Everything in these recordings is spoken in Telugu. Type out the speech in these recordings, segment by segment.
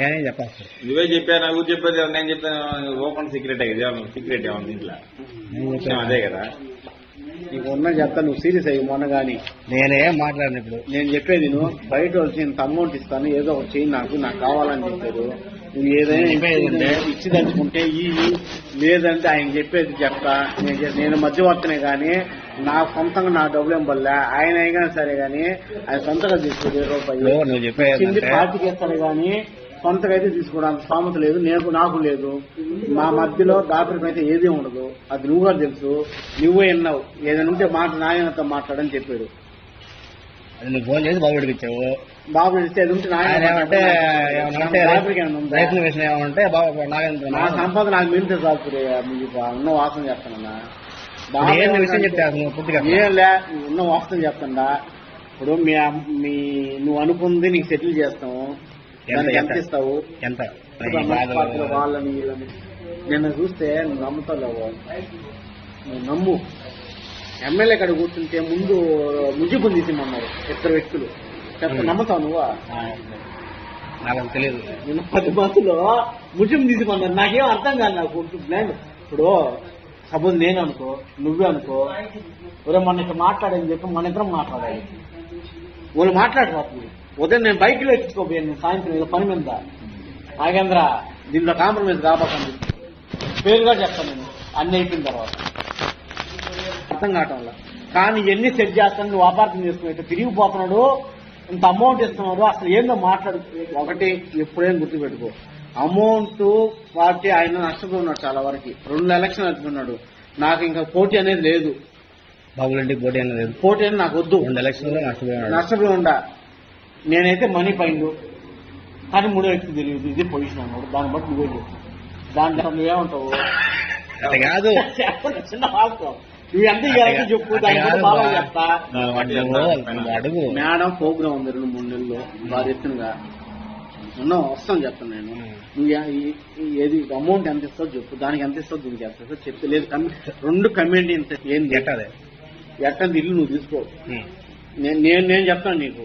ఏమని చెప్పాలి నువ్వే చెప్పాను నాకు చెప్పేది నేను చెప్పాను ఓపెన్ సీక్రెట్ సీక్రెట్ ఏమన్నా ఇంట్లో. అదే కదా? నీకు ఉన్న చెప్తా నువ్వు సీరియస్ అయ్యి మొన్న గాని. నేనేం మాట్లాడిన ఇప్పుడు. నేను చెప్పేది నువ్వు బయట వచ్చి ఇంత అమౌంట్ ఇస్తాను ఏదో ఒకటి చెయ్యి నాకు నాకు కావాలని చెప్పారు. నువ్వు ఏదైనా? ఇచ్చి దలుచుకుంటే ఈ లేదంటే ఆయన చెప్పేది చెప్తా. నేను మధ్యవర్తనే గాని నా సొంతంగా నా డబ్బులు ఏం పడలే. ఆయన అయినా సరే గాని ఆయన సొంతగా ఇప్పుడు రూపాయలు నువ్వు చెప్పేది పార్టీకి ఇస్తాడు గాని సొంతగా అయితే తీసుకోవడానికి స్థామత లేదు నేను నాకు లేదు. మా మధ్యలో దాతరికి అయితే ఏదీ ఉండదు. అది నువ్వు కూడా తెలుసు. నువ్వే విన్నావు. ఏదైనా ఉంటే మాట నాయనతో మాట్లాడని చెప్పాడు. అది నువ్వు ఫోన్ చేసి బాబుడికి ఇచ్చావు బాబు ఇస్తే అది ఉంటే ఏమంటే బాబు నాగేంద్ర నా సంపద నాకు మిలితే చాలు. మీకు ఉన్న వాసన చెప్తానన్నా ఏం విషయం చెప్తే అసలు నువ్వు పూర్తిగా ఏం లే ఉన్న వాసన చెప్తాడా ఇప్పుడు మీ నువ్వు అనుకుంది నీకు సెటిల్ చేస్తాము. ఎంత దానికి ఎంత? వాళ్ళని వీళ్ళని. నిన్న చూస్తే నువ్వు నమ్ముతావు నువ్వు నమ్ము. ఎమ్మెల్యే కాడ కూర్చుంటే ముందు ముజిబుని తీసిమన్నారు ఇద్దరు వ్యక్తులు. చెప్తే నమ్ముతావు నువ్వా? నాకు తెలియదు నిన్న పది బస్సులో ముజిం తీసిమన్నారు నాకేం అర్థం కాదు నాకు బ్లాండ్ ఇప్పుడు సపోజ్ నేను అనుకో నువ్వే అనుకో ఒరే మొన్న ఇక్కడ మాట్లాడని చెప్పి మన ఇద్దరం మాట్లాడాలి. వాళ్ళు మాట్లాడిపోతుంది ఉదయం నేను బైక్లో ఎక్కించుకోపోయాను నేను సాయంత్రం ఏదో పని మీద నాగేంద్ర దీంట్లో కాంప్రమైజ్ కాబోకండి పేరుగా చెప్తాను నేను. అన్ని అయిపోయిన తర్వాత. అర్థం కావటం వల్ల. కానీ ఎన్ని సెట్ చేస్తాను నువ్వు అపార్థం చేసుకున్నట్టు తిరిగిపోతున్నాడు ఇంత అమౌంట్ ఇస్తున్నాడు అసలు ఏందో మాట్లాడు ఒకటి ఎప్పుడేం గుర్తుపెట్టుకో. అమౌంట్ పార్టీ ఆయన నష్టపోతున్నాడు చాలా వరకు. రెండు ఎలక్షన్ నడుపుతున్నాడు నాకు ఇంకా పోటీ అనేది లేదు. బాబులంటికి పోటీ అనేది లేదు. పోటీ అనేది నాకు వద్దు. రెండు ఎలక్షన్లో నష్టపోయాడు నష్టపోయి ఉండా. నేనైతే మనీ పైండు కానీ మూడో వ్యక్తి తెలియదు ఇది పొజిషన్ అన్నాడు దాన్ని బట్టి నువ్వే చెప్పు. దాని తర్వాత నువ్వేమంటావు కాదు. చిన్న నువ్వు అడుగు. మేడం ప్రోగ్రామ్ ఉంది రెండు మూడు నెలలు బాగా ఎత్తునుగా ఉన్నా వస్తాను చెప్తాను నేను. నువ్వు ఏది అమౌంట్ ఎంత ఇస్తావు చెప్పు. దానికి ఎంత ఇస్తావు దీనికి ఎంత ఇస్తావు చెప్తే లేదు రెండు కమ్యూనిటీ ఎంత ఏం ఎట్టదే? ఎట్టంది ఇల్లు నువ్వు తీసుకో. నేను నేను చెప్తాను నీకు.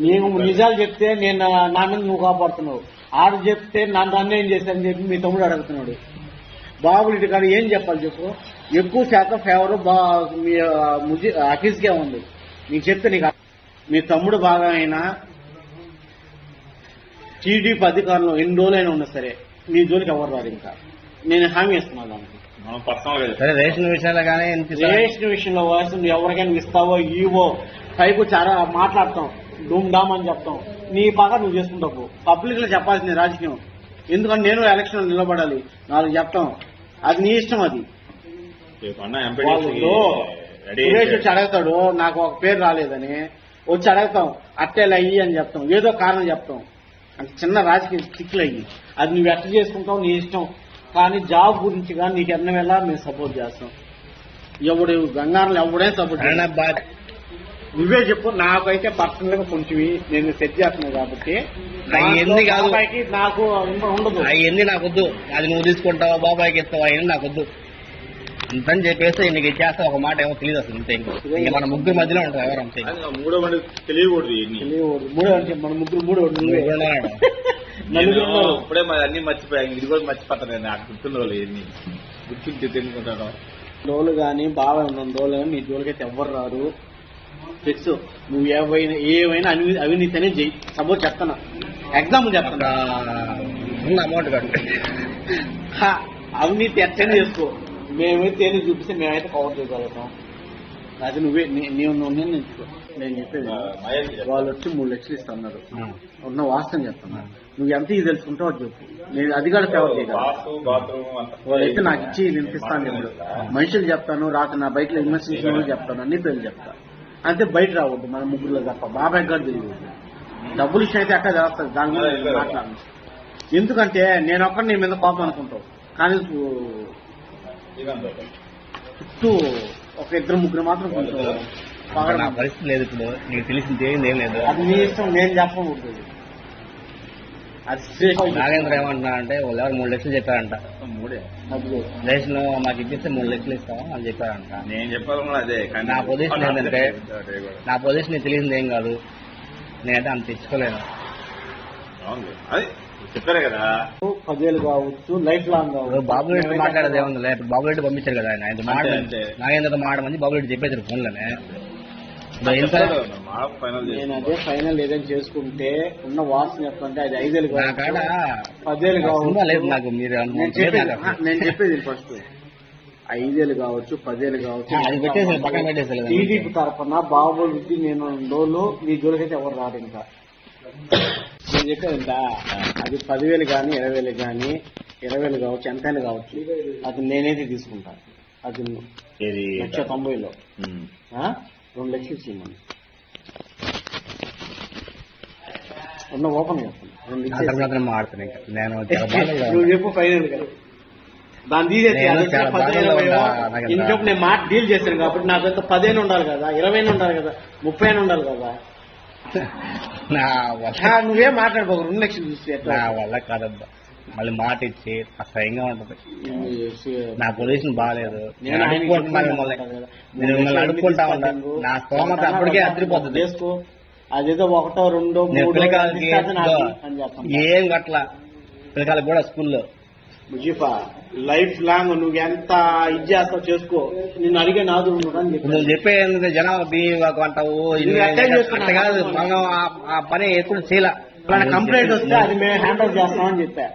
నేను నిజాలు చెప్తే నేను నా మీద నువ్వు కాపాడుతున్నావు. ఆడు చెప్తే నన్ను అన్యాయం చేశానని చెప్పి మీ తమ్ముడు అడుగుతున్నాడు. బాబులు ఇటు కానీ ఏం చెప్పాలి చెప్పు? ఎక్కువ శాతం ఫేవర్ బా మీ అఖీజ్కే ఉంది. నీకు చెప్తే నీకు. మీ తమ్ముడు బాగా అయినా టీడీపీ అధికారంలో ఎన్ని రోజులైనా ఉన్నా సరే నీ జోలికి ఎవరు రారు ఇంకా? నేను హామీ ఇస్తున్నాను దానికి. రేషన్ విషయాలు కానీ రేషన్ విషయంలో వయసు ఎవరికైనా ఇస్తావో ఇవో పైకి చాలా మాట్లాడతాం. డూమ్ డామ్ అని చెప్తాం. నీ బాగా నువ్వు చేసుకుంటావు పబ్లిక్లో చెప్పాల్సింది రాజకీయం. ఎందుకంటే నేను ఎలక్షన్ నిలబడాలి. నాలుగు చెప్తాం. అది నీ ఇష్టం అది. వాళ్ళు రెడీ సురేష్ వచ్చి అడుగుతాడు నాకు ఒక పేరు రాలేదని. వచ్చి అడుగుతాం అట్టేలా అయ్యి అని చెప్తాం. ఏదో కారణం చెప్తాం. అంటే చిన్న రాజకీయ చిక్కులు అయ్యి. అది నువ్వు ఎట్ట చేసుకుంటావు నీ ఇష్టం. కానీ జాబ్ గురించి కానీ నీకు ఎన్న వేళ మేము సపోర్ట్ చేస్తాం. ఎవడు గంగారంలో ఎవడే సపోర్ట్ నువ్వే చెప్పు నాకైతే పర్సనల్గా కొంచెం నేను సెట్ చేస్తున్నావు కాబట్టి. అవన్నీ కాదు. బాబాయ్కి నాకు ఉండదు. అవన్నీ నాకు వద్దు అది నువ్వు తీసుకుంటావా బాబాయ్కి ఇస్తావా అవన్నీ నాకు వద్దు అంతని చెప్పేస్తే నీకు ఇచ్చేస్తా ఒక మాట ఏమో తెలియదు అసలు అంతే ఇంకో. ఇంక మన ముగ్గురు మధ్యలో ఉంటారు ఎవరు అంతే. మూడో మంది తెలియకూడదు. మూడో అంటే మన ముగ్గురు మూడో. ఇప్పుడే మరి అన్ని మర్చిపోయాను ఇది కూడా మర్చిపోతాను నేను నాకు గుర్తున్న వాళ్ళు ఇవన్నీ గుర్తుంటే తెలుసుకుంటాను. రోజులు కానీ బాగా ఉన్న రోజులు కానీ నీ జోలికైతే ఎవ్వరు రారు. ఫిక్స్ నువ్వు ఏవైనా ఏవైనా అవి అవినీతినే చెయ్యి. సపోజ్ చెప్తాను ఎగ్జాంపుల్ ఒక చెప్తాను ఉన్న అమౌంట్ కట్టు. అవినీతి ఎట్టని చేసుకో. మేమైతే ఏది చూపిస్తే మేమైతే కవర్ చేయగలుగుతాం. అది నువ్వే నీ- నీవు నువ్వు నిర్ణయించుకో నేను చెప్పేది వాళ్ళు వచ్చి మూడు లక్షలు ఇస్తున్నారు. ఉన్న వాస్తవం చెప్తున్నా. నువ్వు ఎంత ఇది తెలుసుకుంటావు అది చెప్పు. నేను అది కూడా ఫేవర్ చేయగలను? వాళ్ళైతే నాకు ఇచ్చి వినిపిస్తాను మనుషులు చెప్తాను రాత్రి నా బయట ఇన్వెస్టిగేషన్ చెప్తాను అన్ని పేర్లు చెప్తా. అంతే బయట రావద్దు మన ముగ్గురులో తప్ప. బాబాయ్ గారు తెలియదు. డబ్బులు ఇచ్చి అయితే అక్కడ చేస్తుంది దాని మీద నేను మాట్లాడను. ఎందుకంటే నేను ఒక్కడి నీ మీద కోపం అనుకుంటావు. కానీ చుట్టూ ఒక ఇద్దరు ముగ్గురు మాత్రం కొంచెం. పరిస్థితి లేదు ఇప్పుడు. నీకు తెలిసింది ఏం లేదు. అది నీ ఇష్టం నేను చెప్పకూడదు. నాగేంద్ర ఏమంటున్నా అంటే వాళ్ళు ఎవరు మూడు లక్షలు చెప్పారంట. మూడే? రేషన్ మాకు ఇప్పిస్తే మూడు లక్షలు ఇస్తాం అని చెప్పారంట. నేను చెప్పాలి కూడా అదే కానీ నా పొజిషన్ ఏంటంటే. నా పొజిషన్ తెలిసింది ఏం కాదు. నేనైతే అంత తెచ్చుకోలేను. చెప్పారు కదా. పదేళ్ళు కావచ్చు లైఫ్ లాంగ్ కావచ్చు. బాబు రెడ్డి మాట్లాడేది ఏముంది బాబు రెడ్డి పంపించారు కదా ఆయన. ఆయన మాట అంతే. నాగేంద్ర మాట మంది బాబు రెడ్డి చెప్పేసారు ఫోన్లోనే. నేను అదే ఫైనల్ ఏదైనా చేసుకుంటే ఉన్న వాసన చెప్తుంటే అది ఐదేళ్ళు కావచ్చు పదేళ్ళు కావచ్చు నాకు మీరు నేను చెప్పేది ఫస్ట్ ఐదేళ్ళు కావచ్చు పదేళ్ళు కావచ్చు? టీడీపీ తరఫున బాబుకి నేను రోజులు మీ జోలికైతే ఎవరు రాడు ఇంకా? నేను చెప్పేది ఎంత? అది పదివేలు కానీ ఇరవై వేలు కానీ ఇరవై వేలు కావచ్చు ఎంతైనా కావచ్చు. అది నేనైతే తీసుకుంటాను అది లక్ష తొంభైలో? రెండు లక్షలు ఇచ్చేయమని ఉన్న ఓపెన్ చెప్పండి నా నేను నువ్వు. చెప్పు ఫైనల్గా. దాన్ని తీసేసి ఇంకొక నేను మాట డీల్ చేశాను కాబట్టి నాకు ఎంత పదిహేను ఉండాలి కదా ఇరవై ఉండాలి కదా ముప్పై ఉండాలి కదా. నా వల్ల నువ్వేం మాట్లాడుకోకు రెండు లక్షలు చూసి నా వల్ల కాదబ్బా. మళ్ళీ మాట ఇచ్చి అసహ్యంగా ఉంటుంది. నా పొజిషన్ బాగాలేదు నేను నేను ఆయనకి అడుక్కుంటున్నా చెప్పాను మిమ్మల్ని. నేను మిమ్మల్ని అడుక్కుంటా తీసుకొచ్చాను. నా స్తోమత అప్పటికే అదిరిపోతుంది. అదేదో ఒకటో రెండో పిల్లకాయలకి ఏం గట్ల పిల్లకాయలకు కూడా స్కూల్లో. ముజీఫా లైఫ్ లాంగ్ నువ్వు ఎంత ఇది చేస్తావు చేసుకో. నిన్ను అడిగే నాదు నువ్వు చెప్పే జనాలు బియ్యం అంటావు కాదు. మనం ఆ పని ఎప్పుడు చేయాల. కంప్లైంట్ వస్తే అది మేము హ్యాండిల్ చేస్తామని చెప్పా.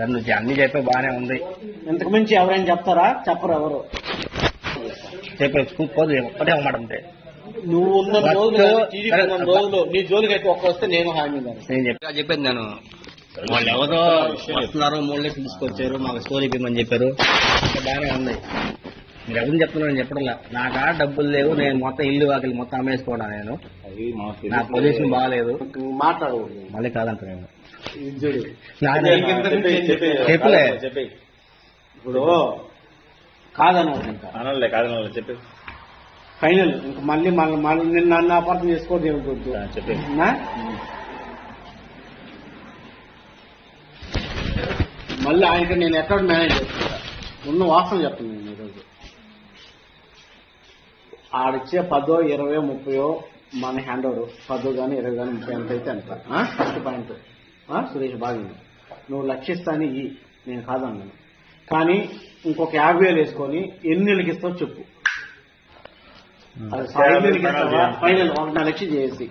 సరే నువ్వు అన్ని చెప్పే బాగానే ఉంది. ఇంతకు మించి ఎవరైనా చెప్తారా? చెప్పరు ఎవరు. చెప్పే పోదు ఒక్కటే మాట ఉంటే నువ్వు ఉన్న రోజులు నీ జోలికి అయితే ఒక్క వస్తే నేను హామీ. నేను చెప్పి చెప్పేది నేను. వాళ్ళు ఎవరో వస్తున్నారు మూడు లక్షలు తీసుకొచ్చారు మాకు స్టోరీ ఇవ్వమని చెప్పారు. బాగానే ఉంది. మీరు ఎవరిని చెప్తున్నారు నేను చెప్పడం నా కాడ డబ్బులు లేవు నేను మొత్తం ఇల్లు వాకిలి మొత్తం అమ్మేసుకోవడా నేను. నా పొజిషన్ బాగాలేదు మాట్లాడకూడదు. మళ్ళీ కాదంట నేను. చెప్పులే. చెప్పి ఇప్పుడు ఇంకా. అనలే కాదు చెప్పి ఫైనల్ ఇంకా మళ్ళీ మళ్ళీ మళ్ళీ నిన్ను నన్ను అపార్థం చేసుకోవద్దు ఏమిటొద్దు చెప్పి? మళ్ళీ ఆయనకి నేను ఎక్కడ మేనేజ్ చేసుకుంటా? ఉన్న వాస్తవం చెప్తాను నేను ఈరోజు. ఆడిచ్చే పదో ఇరవయో ముప్పయో మన హ్యాండ్ ఓవర్ పదో కానీ ఇరవై కానీ ముప్పై ఎంత అయితే అంత. ఫస్ట్ పాయింట్ సురేష్ బాగుంది నువ్వు లక్షిస్తాని ఇయ్యి నేను కాదన్నాను. కానీ ఇంకొక యాభై వేలు వేసుకొని ఎన్ని నెలలకి ఇస్తావు చెప్పు. అది ఫైనల్ ఫైనల్ ఒక లక్ష చేసి.